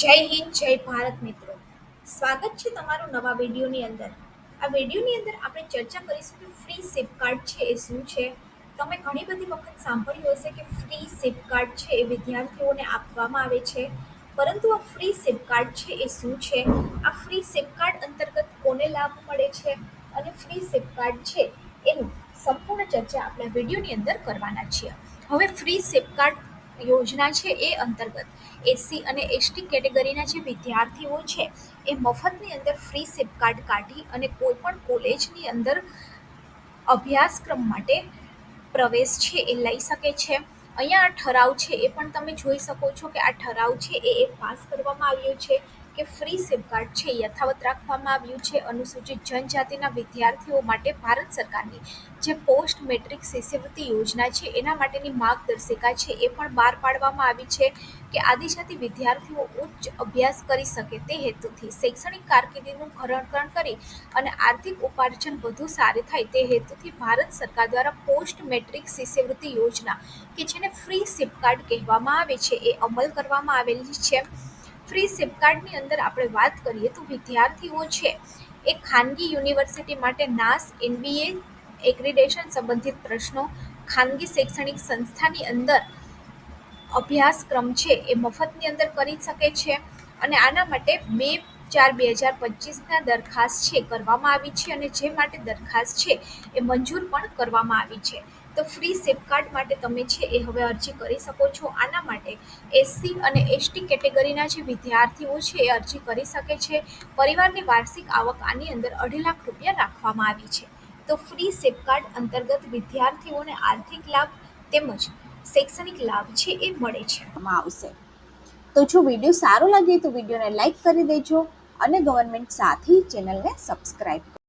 જય હિન્દ, જય ભારત મિત્રો. સ્વાગત છે તમારું નવા વિડીયોની અંદર. આ વિડીયોની અંદર આપણે ચર્ચા કરીશું કે ફ્રી સિપ કાર્ડ છે એ શું છે? તમે ઘણી બધી વખત સાંભળ્યું હશે કે ફ્રી સિપ કાર્ડ છે એ વિદ્યાર્થીઓને આપવામાં આવે છે. પરંતુ આ ફ્રી સિપ કાર્ડ છે એ શું છે? આ ફ્રી સિપ કાર્ડ અંતર્ગત કોને લાભ મળે છે? અને ફ્રી સિપ કાર્ડ છે એનું સંપૂર્ણ ચર્ચા આપણે વિડીયોની અંદર કરવાના છીએ. હવે ફ્રી સિપ કાર્ડ યોજના છે એ અંતર્ગત. એસસી અને એસટી કેટેગરીના જે વિદ્યાર્થીઓ છે, એ મફતની અંદર ફ્રી સિપ કાર્ડ કાઢી અને કોઈપણ કોલેજની અંદર અભ્યાસક્રમ માટે પ્રવેશ છે એ લઈ શકે છે. અહીંયા આ ઠરાવ છે એ પણ તમે જોઈ શકો છો કે આ ઠરાવ છે એ પાસ કરવામાં આવ્યો છે. કે ફ્રી સિમ કાર્ડ છે યથાવત રાખવામાં આવ્યું છે. અનુસૂચિત જનજાતિના વિદ્યાર્થીઓ માટે ભારત સરકારની જે પોસ્ટ મેટ્રિક શિષ્યવૃત્તિ યોજના છે, એના માટેની માર્ગદર્શિકા છે, એ પણ બહાર પાડવામાં આવી છે કે આદિજાતિ વિદ્યાર્થીઓ ઉચ્ચ અભ્યાસ કરી શકે તે હેતુથી શૈક્ષણિક કારકિર્દીનું ઘરણકરણ કરી અને આર્થિક ઉપાર્જન વધુ સારી થાય તે હેતુથી ભારત સરકાર દ્વારા પોસ્ટ મેટ્રિક શિષ્યવૃત્તિ યોજના, કે જેને ફ્રી સિપ કાર્ડ કહેવામાં આવે છે, એ અમલ કરવામાં આવેલી છે. ફ્રી સિપ કાર્ડની અંદર આપણે વાત કરીએ તો વિદ્યાર્થીઓ છે, એ ખાનગી યુનિવર્સિટી માટે નાસ, એનબીએ એગ્રીડેશન સંબંધિત પ્રશ્નો, ખાનગી શૈક્ષણિક સંસ્થાની અંદર અભ્યાસક્રમ છે, એ મફતની અંદર કરી શકે છે અને આના માટે બે ચાર બે હજાર પચીસના દરખાસ્ત છે, કરવામાં આવી છે અને જે માટે દરખાસ્ત છે, એ મંજૂર પણ કરવામાં આવી છે. તો ફ્રી સિપ કાર્ડ માટે તમે છે એ હવે અરજી કરી શકો છો. આના માટે એસસી અને એસટી કેટેગરીના જે વિદ્યાર્થીઓ છે એ અરજી કરી શકે છે. પરિવારની વાર્ષિક આવક આની અંદર અઢી લાખ રૂપિયા રાખવામાં આવી છે. તો ફ્રી સિપ કાર્ડ અંતર્ગત વિદ્યાર્થીઓને આર્થિક લાભ તેમજ શૈક્ષણિક લાભ છે એ મળે છે. આવશે. તો જો વીડિયો સારો લાગે તો વિડીયોને લાઈક કરી દેજો અને ગવર્મેન્ટ સાથી ચેનલને સબસ્ક્રાઈબ